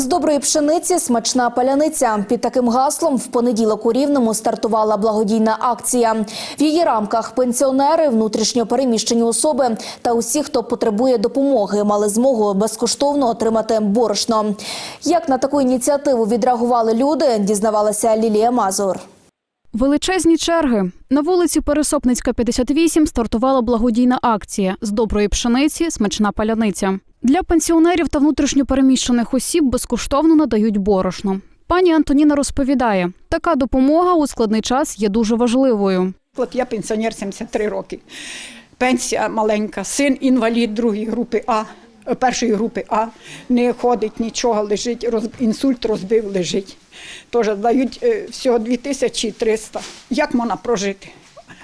З доброї пшениці смачна паляниця. Під таким гаслом в понеділок у Рівному стартувала благодійна акція. В її рамках пенсіонери, внутрішньо переміщені особи та усі, хто потребує допомоги, мали змогу безкоштовно отримати борошно. Як на таку ініціативу відреагували люди, дізнавалася Лілія Мазур. Величезні черги. На вулиці Пересопницька, 58 стартувала благодійна акція з доброї пшениці смачна паляниця. Для пенсіонерів та внутрішньопереміщених осіб безкоштовно надають борошно. Пані Антоніна розповідає, така допомога у складний час є дуже важливою. От я пенсіонер 73 роки. Пенсія маленька, син інвалід другої групи А, е, першої групи А, не ходить нічого, лежить, роз, інсульт розбив, лежить. Тож дають е, всього 2300. Як можна прожити?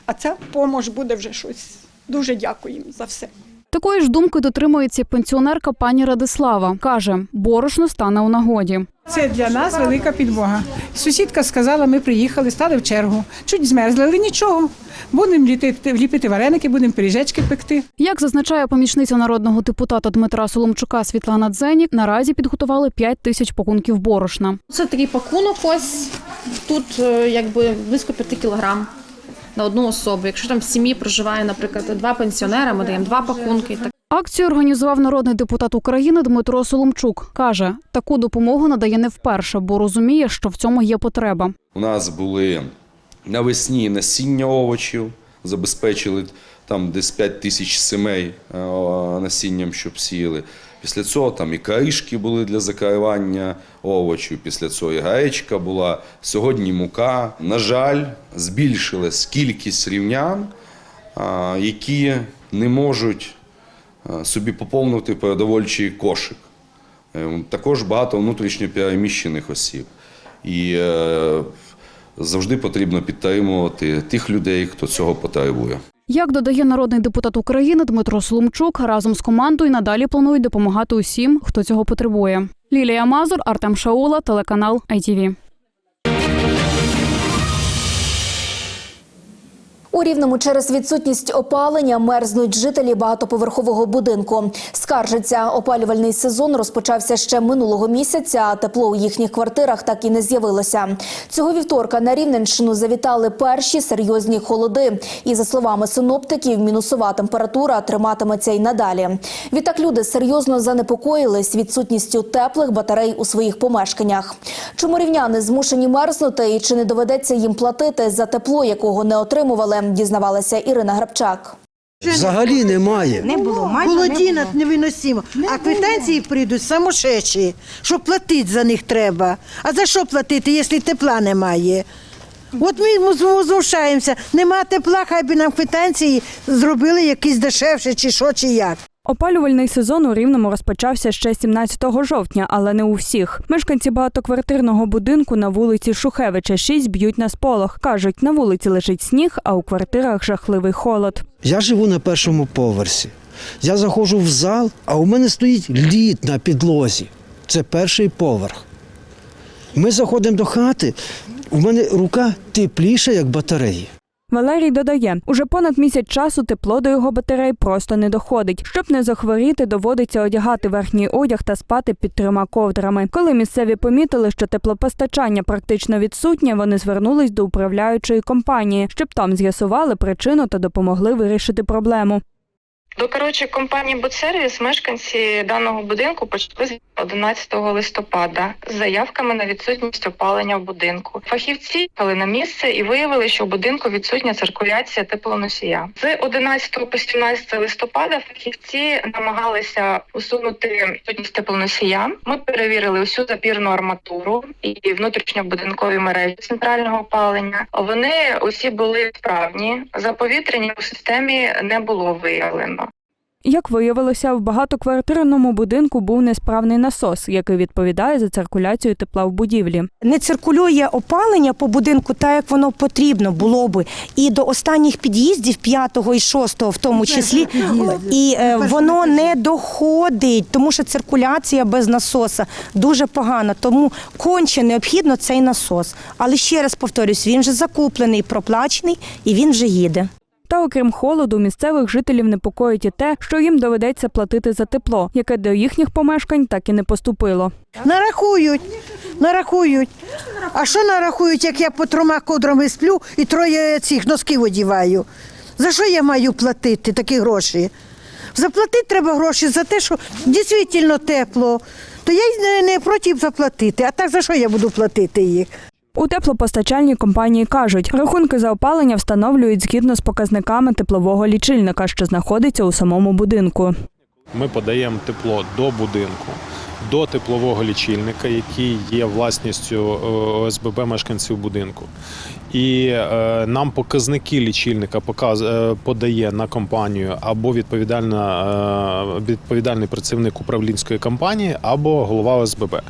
А ця допомога буде вже щось. Дуже дякую їм за все. Такої ж думки дотримується пенсіонерка пані Радислава. Каже, борошно стане у нагоді. Це для нас велика підмога. Сусідка сказала, ми приїхали, стали в чергу. Чуть змерзли, але нічого. Будемо ліпити, ліпити вареники, будемо пиріжечки пекти. Як зазначає помічниця народного депутата Дмитра Соломчука Світлана Дзенік, наразі підготували 5 тисяч пакунків борошна. Це такий пакунок ось. Тут е, якби близько 5 кілограм на одну особу. Якщо там в сім'ї проживає, наприклад, два пенсіонери, ми даємо два пакунки. Так Акцію організував народний депутат України Дмитро Соломчук. Каже, таку допомогу надає не вперше, бо розуміє, що в цьому є потреба. У нас були навесні насіння овочів, забезпечили там десь 5 тисяч сімей е, насінням, щоб сіяли. Після цього там і каришки були для закривання овочів, після цього і гаєчка була. Сьогодні мука. На жаль, збільшилась кількість рівнян, які не можуть собі поповнити продовольчий кошик. Е, Також багато внутрішньо переміщених осіб. І е, завжди потрібно підтримувати тих людей, хто цього потребує. Як додає народний депутат України Дмитро Соломчук, разом з командою надалі планують допомагати усім, хто цього потребує. Лілія Мазур, Артем Шаула, телеканал ITV. У Рівному через відсутність опалення мерзнуть жителі багатоповерхового будинку. Скаржиться, опалювальний сезон розпочався ще минулого місяця, а тепло у їхніх квартирах так і не з'явилося. Цього вівторка на Рівненщину завітали перші серйозні холоди. І за словами синоптиків, мінусова температура триматиметься й надалі. Відтак люди серйозно занепокоїлись відсутністю теплих батарей у своїх помешканнях. Чому рівняни змушені мерзнути і чи не доведеться їм платити за тепло, якого не отримували, дізнавалася Ірина Грабчак. Взагалі немає. Не було, майже Холодінок виносимо, невиносимо. а квитанції прийдуть самошечі, що платити за них треба. А за що платити, якщо тепла немає? От ми зму- змушаємося. Нема тепла, хай би нам квитанції зробили якісь дешевше, чи що, чи як. Опалювальний сезон у Рівному розпочався ще 17 жовтня, але не у всіх. Мешканці багатоквартирного будинку на вулиці Шухевича 6 б'ють на сполох. Кажуть, на вулиці лежить сніг, а у квартирах жахливий холод. Я живу на першому поверсі. Я заходжу в зал, а у мене стоїть лід на підлозі. Це перший поверх. Ми заходимо до хати, у мене рука тепліша, як батареї. Валерій додає, уже понад місяць часу тепло до його батарей просто не доходить. Щоб не захворіти, доводиться одягати верхній одяг та спати під трьома ковдрами. Коли місцеві помітили, що теплопостачання практично відсутнє, вони звернулись до управляючої компанії, щоб там з'ясували причину та допомогли вирішити проблему. До коротше компанії Будсервіс мешканці даного будинку почали з 11 листопада з заявками на відсутність опалення в будинку. Фахівці їхали на місце і виявили, що в будинку відсутня циркуляція теплоносія. З 11 по 17 листопада фахівці намагалися усунути відсутність теплоносія. Ми перевірили усю запірну арматуру і внутрішньобудинкові мережі центрального опалення. Вони усі були справні. Заповітрення у системі не було виявлено. Як виявилося, в багатоквартирному будинку був несправний насос, який відповідає за циркуляцію тепла в будівлі. не циркулює опалення по будинку так, як воно потрібно було би. І до останніх під'їздів, п'ятого і шостого в тому числі, і е, воно не доходить, тому що циркуляція без насоса дуже погана. Тому конче необхідно цей насос. Але ще раз повторюсь, він вже закуплений, проплачений і він вже їде. Та окрім холоду, місцевих жителів непокоїть і те, що їм доведеться платити за тепло, яке до їхніх помешкань так і не поступило. Нарахують, нарахують. А що нарахують, як я по трьома кодрами сплю і троє цих носків одіваю? За що я маю платити такі гроші? Заплатити треба гроші за те, що дійсно тепло. То я не проти заплатити. А так за що я буду платити їх? У теплопостачальній компанії кажуть, рахунки за опалення встановлюють згідно з показниками теплового лічильника, що знаходиться у самому будинку. Ми подаємо тепло до будинку, до теплового лічильника, який є власністю е, ОСББ мешканців будинку. І е, нам показники лічильника показ, е, подає на компанію або відповідальна, е, відповідальний працівник управлінської компанії, або голова ОСББ.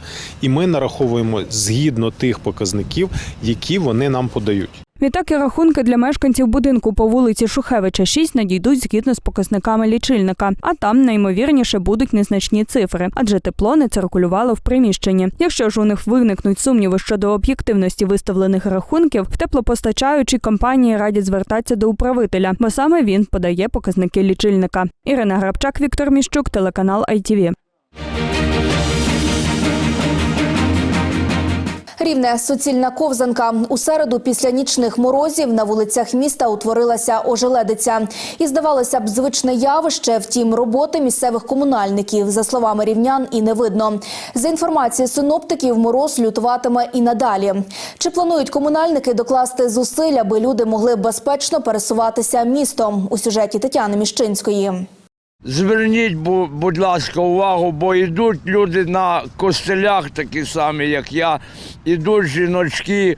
І ми нараховуємо згідно тих показників, які вони нам подають. Відтак і рахунки для мешканців будинку по вулиці Шухевича 6 надійдуть згідно з показниками лічильника, а там найімовірніше будуть незначні цифри, адже тепло не циркулювало в приміщенні. Якщо ж у них виникнуть сумніви щодо об'єктивності виставлених рахунків, в теплопостачаючій компанії радять звертатися до управителя, бо саме він подає показники лічильника. Ірина Грабчак, Віктор Міщук, телеканал ITV. Рівне суцільна ковзанка. У середу після нічних морозів на вулицях міста утворилася ожеледиця. І здавалося б, звичне явище, втім, роботи місцевих комунальників, за словами рівнян, і не видно. За інформацією синоптиків, мороз лютуватиме і надалі. Чи планують комунальники докласти зусиль, аби люди могли безпечно пересуватися містом? У сюжеті Тетяни Міщинської. Зверніть, бу- будь ласка, увагу, бо йдуть люди на костелях, такі самі, як я, ідуть жіночки,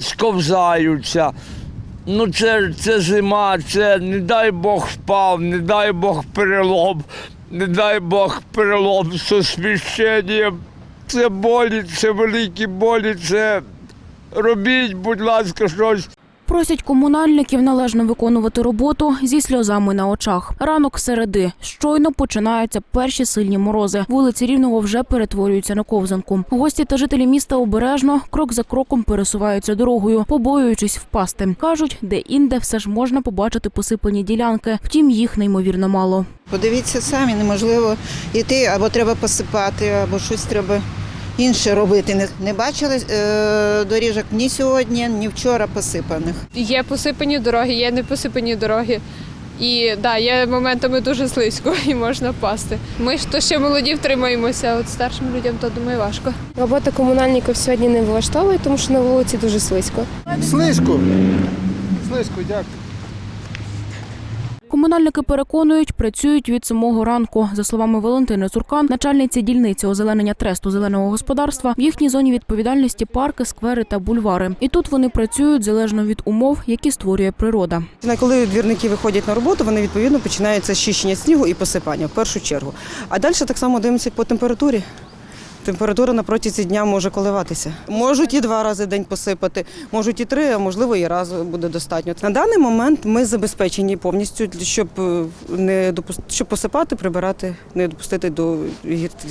сковзаються. Ну, це, це зима, це не дай Бог впав, не дай Бог перелом, не дай Бог перелом з освіщенням. Це болі, це великі болі, це робіть, будь ласка, щось. Просять комунальників належно виконувати роботу зі сльозами на очах. Ранок середи. Щойно починаються перші сильні морози. Вулиці Рівного вже перетворюються на ковзанку. Гості та жителі міста обережно крок за кроком пересуваються дорогою, побоюючись впасти. Кажуть, де інде все ж можна побачити посипані ділянки. Втім, їх неймовірно мало. Подивіться самі, неможливо йти, або треба посипати, або щось треба інше робити. Не, не бачили е, доріжок ні сьогодні, ні вчора посипаних. Є посипані дороги, є не посипані дороги. І да, є моментами дуже слизько і можна впасти. Ми ж то ще молоді втримаємося, а от старшим людям то думаю важко. Робота комунальників сьогодні не влаштовує, тому що на вулиці дуже слизько. Слизько. Слизько, дякую. Комунальники переконують, працюють від самого ранку. За словами Валентини Цуркан, начальниці дільниці озеленення тресту зеленого господарства, в їхній зоні відповідальності парки, сквери та бульвари. І тут вони працюють залежно від умов, які створює природа. Коли двірники виходять на роботу, вони відповідно починаються з чищення снігу і посипання в першу чергу. А далі так само дивимося по температурі. Температура на протязі дня може коливатися. Можуть і два рази в день посипати, можуть і три, а можливо і раз буде достатньо. На даний момент ми забезпечені повністю, щоб е, не допус- щоб посипати, прибирати, не допустити до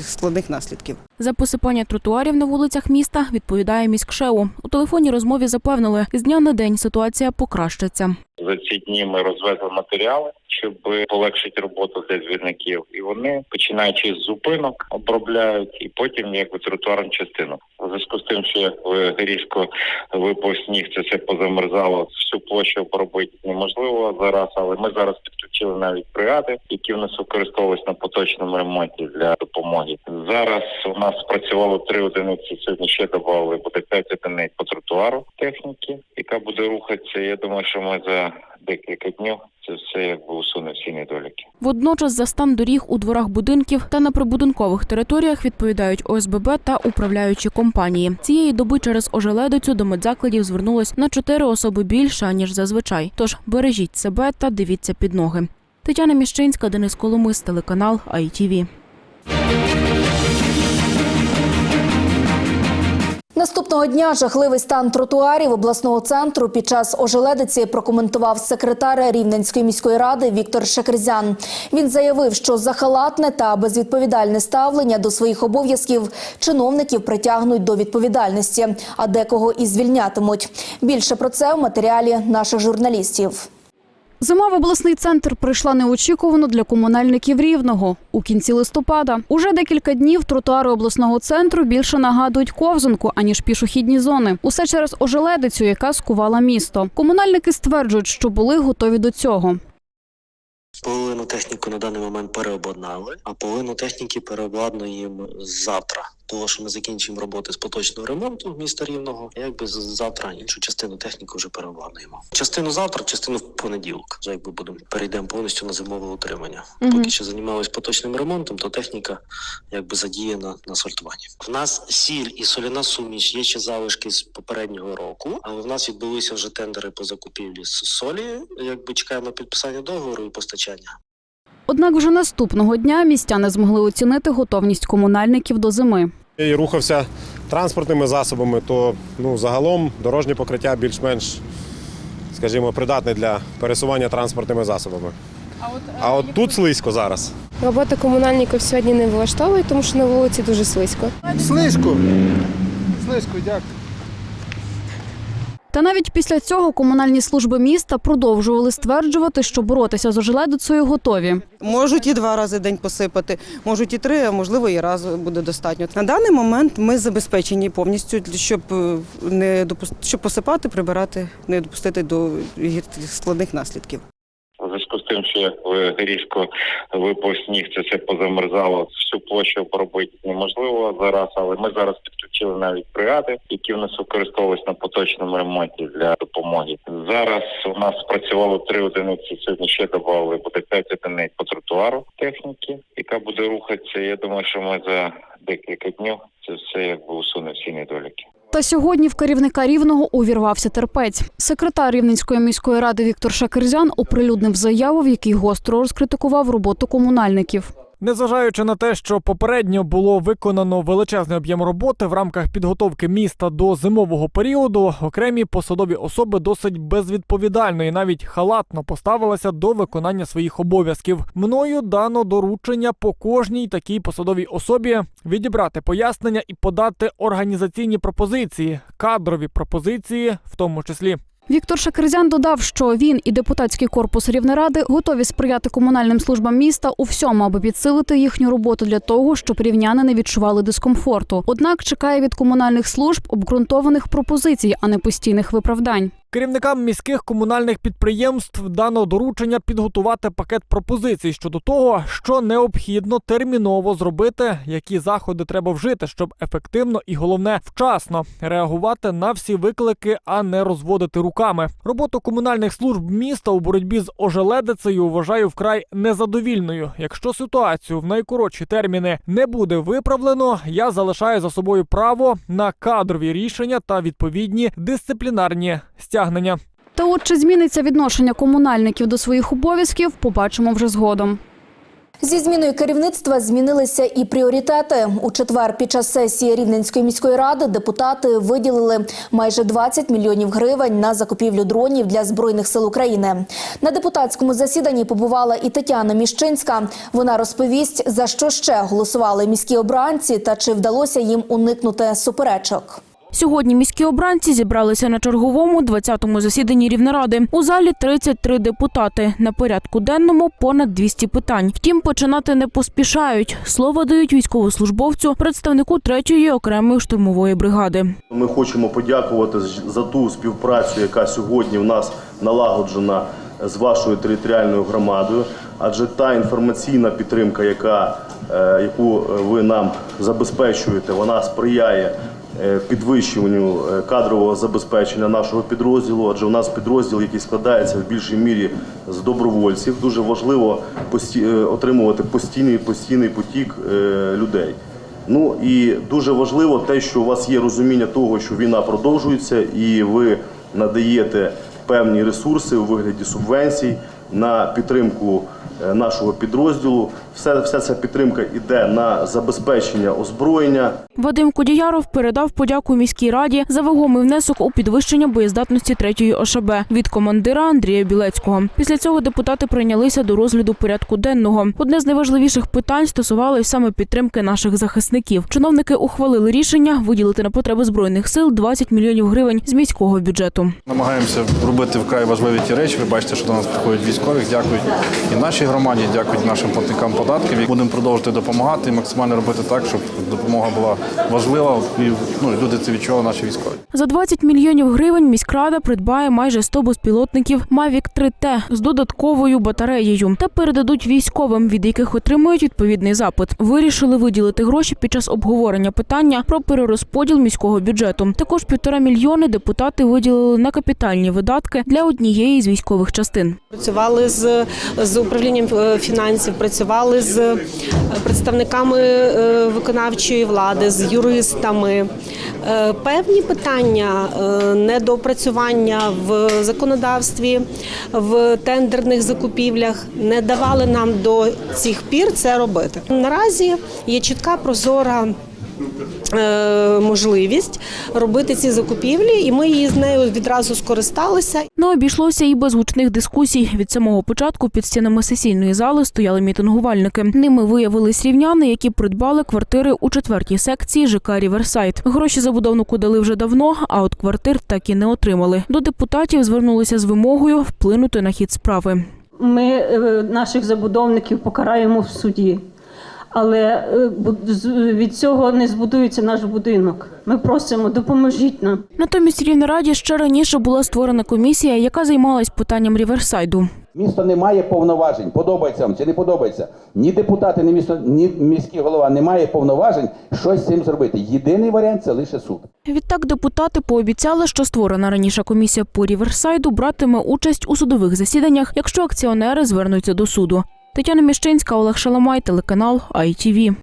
складних наслідків. За посипання тротуарів на вулицях міста відповідає міськшеу. У телефонній розмові запевнили, з дня на день ситуація покращиться. За ці дні ми розвезли матеріали, щоб полегшити роботу для двірників. І вони, починаючи з зупинок, обробляють і потім якби тротуарну частину. У зв'язку з тим, що як різко випав сніг, це все позамерзало, всю площу обробити неможливо зараз, але ми зараз підключили навіть бригади, які в нас використовувалися на поточному ремонті для допомоги. Зараз у нас спрацювало три одиниці. Сьогодні ще додали буде п'ять одиниць по тротуару техніки, яка буде рухатися. Я думаю, що ми за декілька днів це все якби усуне всі недоліки. Водночас за стан доріг у дворах будинків та на прибудинкових територіях відповідають ОСББ та управляючі компанії. Цієї доби через ожеледицю до медзакладів звернулось на чотири особи більше ніж зазвичай. Тож бережіть себе та дивіться під ноги. Тетяна Міщинська, Денис Коломис, телеканал ITV. Наступного дня жахливий стан тротуарів обласного центру під час ожеледиці прокоментував секретар Рівненської міської ради Віктор Шекерзян. Він заявив, що за халатне та безвідповідальне ставлення до своїх обов'язків чиновників притягнуть до відповідальності, а декого і звільнятимуть. Більше про це в матеріалі наших журналістів. Зима в обласний центр прийшла неочікувано для комунальників рівного. У кінці листопада уже декілька днів тротуари обласного центру більше нагадують ковзанку аніж пішохідні зони. Усе через ожеледицю, яка скувала місто. Комунальники стверджують, що були готові до цього. Половину техніку на даний момент переобладнали, а половину техніки переобладнуємо завтра. Тому що ми закінчимо роботи з поточного ремонту міста Рівного. і Якби завтра іншу частину техніки вже переобладнуємо. Частину завтра, частину в понеділок. Вже якби будемо перейдемо повністю на зимове утримання. Мгм. Поки що займалися поточним ремонтом, то техніка якби задіяна на асфальтуванні. В нас сіль і соляна суміш є ще залишки з попереднього року, але в нас відбулися вже тендери по закупівлі солі. Якби чекаємо підписання договору і постачання. Однак вже наступного дня містяни змогли оцінити готовність комунальників до зими. і рухався транспортними засобами, то ну, загалом дорожнє покриття більш-менш, скажімо, придатне для пересування транспортними засобами. А от тут слизько зараз. Робота комунальників сьогодні не влаштовує, тому що на вулиці дуже слизько. Слизько. Слизько, дякую. Та навіть після цього комунальні служби міста продовжували стверджувати, що боротися з ожеледицею готові. Можуть і два рази день посипати, можуть і три, а можливо і раз буде достатньо. На даний момент ми забезпечені повністю, щоб е, не допустити, щоб посипати, прибирати, не допустити до складних наслідків. Тим, що як різко випав сніг, це все позамерзало, всю площу обробити неможливо зараз, але ми зараз підключили навіть бригади, які в нас використовувалися на поточному ремонті для допомоги. Зараз у нас спрацювало три одиниці. Сьогодні ще додали буде п'ять одиниць по тротуару техніки, яка буде рухатися. Я думаю, що ми за декілька днів це все якби усуне всі недоліки. Та сьогодні в керівника рівного увірвався терпець. Секретар Рівненської міської ради Віктор Шакерзян оприлюднив заяву, в якій гостро розкритикував роботу комунальників. Незважаючи на те, що попередньо було виконано величезний об'єм роботи в рамках підготовки міста до зимового періоду, окремі посадові особи досить безвідповідально і навіть халатно поставилися до виконання своїх обов'язків. Мною дано доручення по кожній такій посадовій особі відібрати пояснення і подати організаційні пропозиції, кадрові пропозиції, в тому числі. Віктор Шакерзян додав, що він і депутатський корпус Рівнеради готові сприяти комунальним службам міста у всьому, аби підсилити їхню роботу для того, щоб рівняни не відчували дискомфорту. Однак чекає від комунальних служб обґрунтованих пропозицій, а не постійних виправдань. Керівникам міських комунальних підприємств дано доручення підготувати пакет пропозицій щодо того, що необхідно терміново зробити, які заходи треба вжити, щоб ефективно і головне вчасно реагувати на всі виклики, а не розводити руками. Роботу комунальних служб міста у боротьбі з ожеледицею вважаю вкрай незадовільною. Якщо ситуацію в найкоротші терміни не буде виправлено, я залишаю за собою право на кадрові рішення та відповідні дисциплінарні стягнення. Та от чи зміниться відношення комунальників до своїх обов'язків, побачимо вже згодом. Зі зміною керівництва змінилися і пріоритети. У четвер під час сесії Рівненської міської ради депутати виділили майже 20 мільйонів гривень на закупівлю дронів для збройних сил України. На депутатському засіданні побувала і Тетяна Міщинська. Вона розповість за що ще голосували міські обранці та чи вдалося їм уникнути суперечок. Сьогодні міські обранці зібралися на черговому 20-му засіданні Рівнеради. У залі 33 депутати. На порядку денному понад 200 питань. Втім, починати не поспішають. Слово дають військовослужбовцю, представнику 3-ї окремої штурмової бригади. Ми хочемо подякувати за ту співпрацю, яка сьогодні в нас налагоджена з вашою територіальною громадою. Адже та інформаційна підтримка, яка, е, яку ви нам забезпечуєте, вона сприяє е, підвищенню е, кадрового забезпечення нашого підрозділу. Адже у нас підрозділ, який складається в більшій мірі з добровольців, дуже важливо е, отримувати постійний постійний потік е, людей. Ну і дуже важливо те, що у вас є розуміння того, що війна продовжується, і ви надаєте певні ресурси у вигляді субвенцій на підтримку е, нашого підрозділу. Все, вся ця підтримка йде на забезпечення озброєння. Вадим Кудіяров передав подяку міській раді за вагомий внесок у підвищення боєздатності третьої ОШБ від командира Андрія Білецького. Після цього депутати прийнялися до розгляду порядку денного. Одне з найважливіших питань стосувалось саме підтримки наших захисників. Чиновники ухвалили рішення виділити на потреби збройних сил 20 мільйонів гривень з міського бюджету. Намагаємося робити вкрай важливі ті речі. Ви бачите, що до нас приходять військових. Дякують і нашій громаді, дякують нашим платникам податків. Будемо продовжувати допомагати і максимально робити так, щоб допомога була важлива і ну, люди це відчували, наші військові. За 20 мільйонів гривень міськрада придбає майже 100 безпілотників Mavic 3T з додатковою батареєю та передадуть військовим, від яких отримують відповідний запит. Вирішили виділити гроші під час обговорення питання про перерозподіл міського бюджету. Також півтора мільйони депутати виділили на капітальні видатки для однієї з військових частин. Працювали з, з управлінням е, фінансів, працювали з е, представниками е, виконавчої влади, з юристами. Е, Певні питання недопрацювання в законодавстві, в тендерних закупівлях не давали нам до цих пір це робити. Наразі є чітка прозора. Е, Можливість робити ці закупівлі, і ми її з нею відразу скористалися. Не обійшлося і без гучних дискусій. Від самого початку під стінами сесійної зали стояли мітингувальники. Ними виявились рівняни, які придбали квартири у четвертій секції ЖК Ріверсайд. Гроші забудовнику дали вже давно, а от квартир так і не отримали. До депутатів звернулися з вимогою вплинути на хід справи. Ми е, наших забудовників покараємо в суді. Але е, від цього не збудується наш будинок. Ми просимо, допоможіть нам. Натомість Рівнераді ще раніше була створена комісія, яка займалась питанням Ріверсайду. Місто не має повноважень, подобається вам чи не подобається. Ні депутати, ні місто, ні міський голова не має повноважень щось з цим зробити. Єдиний варіант це лише суд. Відтак депутати пообіцяли, що створена раніше комісія по Ріверсайду братиме участь у судових засіданнях, якщо акціонери звернуться до суду. Тетяна Міщинська, Олег Шаламай, телеканал ITV.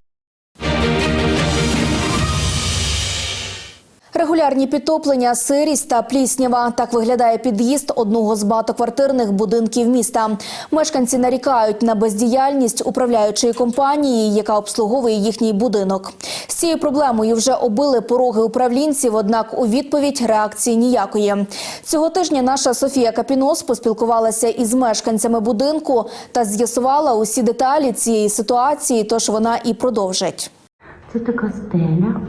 Регулярні підтоплення, сирість та пліснява. Так виглядає під'їзд одного з багатоквартирних будинків міста. Мешканці нарікають на бездіяльність управляючої компанії, яка обслуговує їхній будинок. З цією проблемою вже обили пороги управлінців, однак у відповідь реакції ніякої. Цього тижня наша Софія Капінос поспілкувалася із мешканцями будинку та з'ясувала усі деталі цієї ситуації, тож вона і продовжить. Це така стеля,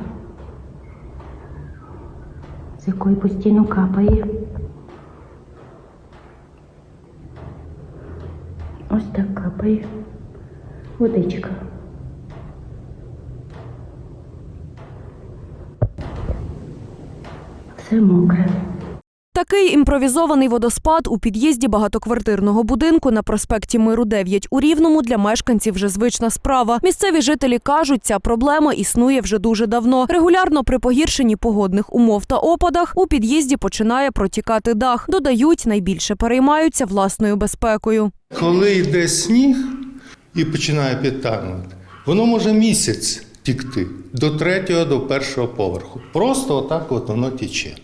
з якої постійно капає. Ось так капає водичка. Все мокре. Такий імпровізований водоспад у під'їзді багатоквартирного будинку на проспекті Миру 9 у Рівному для мешканців вже звична справа. Місцеві жителі кажуть, ця проблема існує вже дуже давно. Регулярно при погіршенні погодних умов та опадах у під'їзді починає протікати дах. Додають, найбільше переймаються власною безпекою. Коли йде сніг і починає підтанути, воно може місяць тікти до третього, до першого поверху. Просто отак от воно тіче.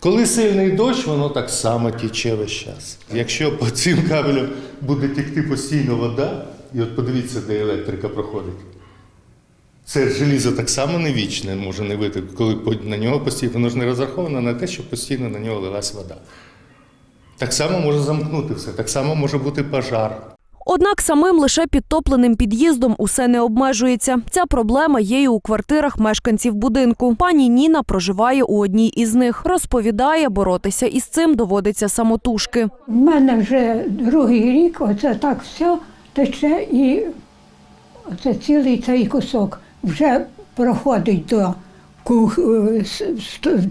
Коли сильний дощ, воно так само тіче весь час. Якщо по цим кабелям буде тікти постійно вода, і от подивіться, де електрика проходить. Це желізо так само не вічне, може не вийти, коли на нього постійно, воно ж не розраховано на те, щоб постійно на нього лилась вода. Так само може замкнути все, так само може бути пожар. Однак самим лише підтопленим під'їздом усе не обмежується. Ця проблема є і у квартирах мешканців будинку. Пані Ніна проживає у одній із них. Розповідає, боротися із цим доводиться самотужки. У мене вже другий рік, оце так все тече і оце цілий цей кусок вже проходить до кух... е,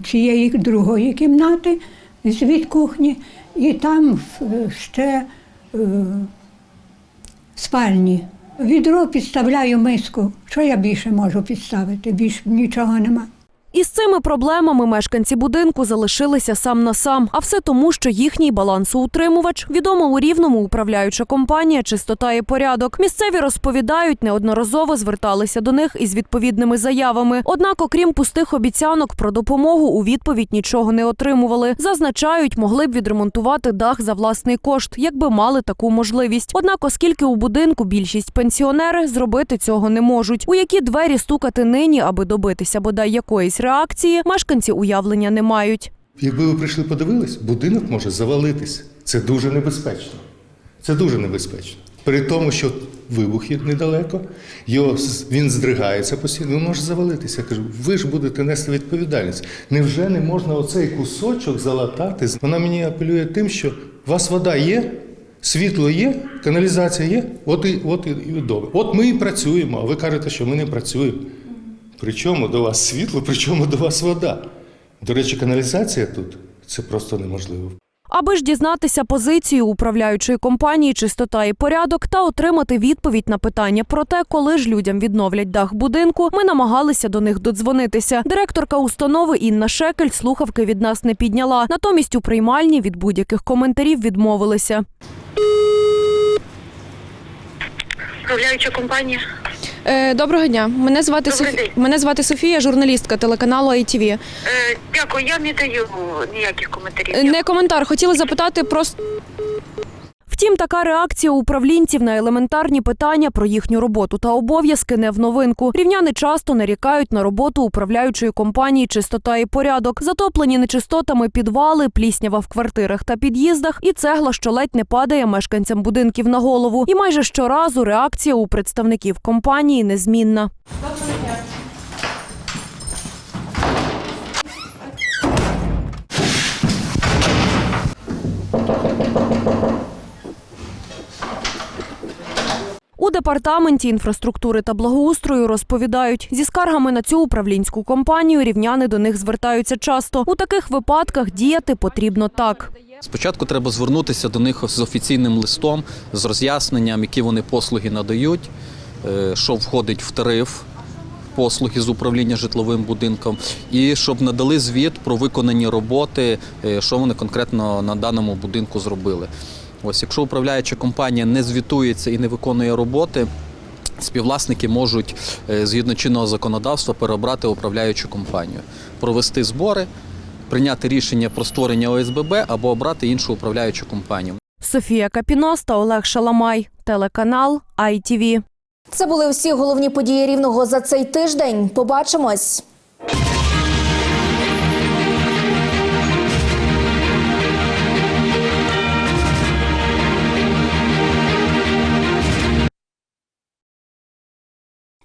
цієї другої кімнати від кухні, і там е, ще спальні. Відро підставляю миску. Що я більше можу підставити? Більше нічого нема. Із цими проблемами мешканці будинку залишилися сам на сам, а все тому, що їхній балансоутримувач відома у рівному управляюча компанія Чистота і порядок. Місцеві розповідають, неодноразово зверталися до них із відповідними заявами. Однак, окрім пустих обіцянок про допомогу, у відповідь нічого не отримували. Зазначають, могли б відремонтувати дах за власний кошт, якби мали таку можливість. Однак, оскільки у будинку більшість пенсіонери, зробити цього не можуть. У які двері стукати нині, аби добитися бодай якоїсь реакції, мешканці уявлення не мають. Якби ви прийшли подивились, будинок може завалитися. Це дуже небезпечно. Це дуже небезпечно. При тому, що вибухи недалеко, його, він здригається постійно, він може завалитися. Я кажу, ви ж будете нести відповідальність. Невже не можна оцей кусочок залатати? Вона мені апелює тим, що у вас вода є, світло є, каналізація є, от і, от і, і добре. От ми і працюємо, а ви кажете, що ми не працюємо. Причому до вас світло, причому до вас вода. До речі, каналізація тут це просто неможливо. Аби ж дізнатися позицію управляючої компанії Чистота і порядок та отримати відповідь на питання про те, коли ж людям відновлять дах будинку, ми намагалися до них додзвонитися. Директорка установи Інна Шекель слухавки від нас не підняла. Натомість у приймальні від будь-яких коментарів відмовилися. Управляюча компанія. Е, доброго дня. Мене звати Добрий Софі... день. Мене звати Софія, журналістка телеканалу ITV. Е, дякую, я не даю ніяких коментарів. Е, Не коментар. Хотіла запитати просто. Втім, така реакція управлінців на елементарні питання про їхню роботу та обов'язки не в новинку. Рівняни часто нарікають на роботу управляючої компанії Чистота і порядок, затоплені нечистотами підвали, пліснява в квартирах та під'їздах, і цегла, що ледь не падає мешканцям будинків на голову. І майже щоразу реакція у представників компанії незмінна. У департаменті інфраструктури та благоустрою розповідають, зі скаргами на цю управлінську компанію рівняни до них звертаються часто. У таких випадках діяти потрібно так. Спочатку треба звернутися до них з офіційним листом, з роз'ясненням, які вони послуги надають, е, що входить в тариф послуги з управління житловим будинком, і щоб надали звіт про виконані роботи, е, що вони конкретно на даному будинку зробили. Ось, якщо управляюча компанія не звітується і не виконує роботи. Співвласники можуть е, згідно чинного законодавства переобрати управляючу компанію, провести збори, прийняти рішення про створення ОСББ або обрати іншу управляючу компанію. Софія Капінос та Олег Шаламай, телеканал ITV. Це були всі головні події рівного за цей тиждень. Побачимось.